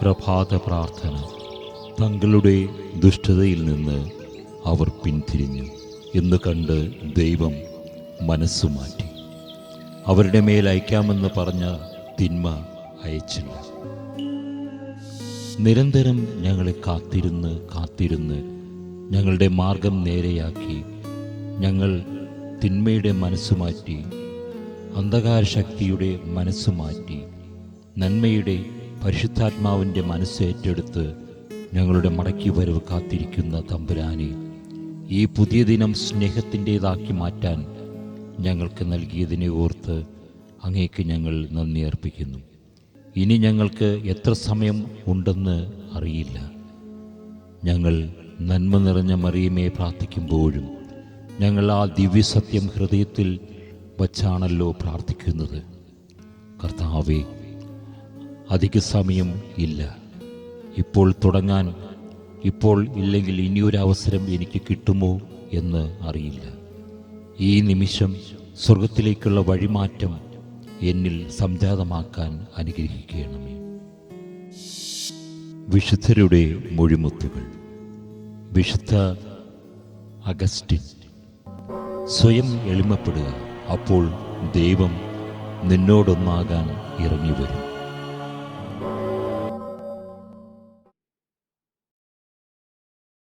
പ്രഭാത പ്രാർത്ഥന തങ്ങളുടെ ദുഷ്ടതയിൽ നിന്ന് അവർ പിന്തിരിഞ്ഞു എന്ന് കണ്ട് ദൈവം മനസ്സു മാറ്റി. അവരുടെ മേൽ അയക്കാമെന്ന് പറഞ്ഞ തിന്മ അയച്ചില്ല. നിരന്തരം ഞങ്ങളെ കാത്തിരുന്ന് കാത്തിരുന്ന് ഞങ്ങളുടെ മാർഗം നേരെയാക്കി ഞങ്ങൾ തിന്മയുടെ മനസ്സു മാറ്റി അന്ധകാര ശക്തിയുടെ മനസ്സു മാറ്റി നന്മയുടെ പരിശുദ്ധാത്മാവിന്റെ മനസ്സ് ഏറ്റെടുത്ത് ഞങ്ങളുടെ മടക്കി വരവ് കാത്തിരിക്കുന്ന തമ്പുരാനെ ഈ പുതിയ ദിനം സ്നേഹത്തിന്റേതാക്കി മാറ്റാൻ ഞങ്ങൾക്ക് നൽകിയതിനെ ഓർത്ത് അങ്ങേക്ക് ഞങ്ങൾ നന്ദി അർപ്പിക്കുന്നു. ഇനി ഞങ്ങൾക്ക് എത്ര സമയം ഉണ്ടെന്ന് അറിയില്ല. ഞങ്ങൾ നന്മ നിറഞ്ഞ മറിയമേ പ്രാർത്ഥിക്കുമ്പോഴും ഞങ്ങൾ ആ ദിവ്യസത്യം ഹൃദയത്തിൽ വച്ചാണല്ലോ പ്രാർത്ഥിക്കുന്നത്. കർത്താവേ അധിക സമയം ഇല്ല. ഇപ്പോൾ തുടങ്ങാൻ ഇപ്പോൾ ഇല്ലെങ്കിൽ ഇനിയൊരു അവസരം എനിക്ക് കിട്ടുമോ എന്ന് അറിയില്ല. ഈ നിമിഷം സ്വർഗത്തിലേക്കുള്ള വഴിമാറ്റം എന്നിൽ സംജാതമാക്കാൻ അനുഗ്രഹിക്കണമേ. വിശുദ്ധരുടെ മൊഴിമുത്തുകൾ. വിശുദ്ധ അഗസ്റ്റിൻ. സ്വയം എളിമപ്പെടുക. അപ്പോൾ ദൈവം നിന്നോടൊന്നാകാൻ ഇറങ്ങി വരും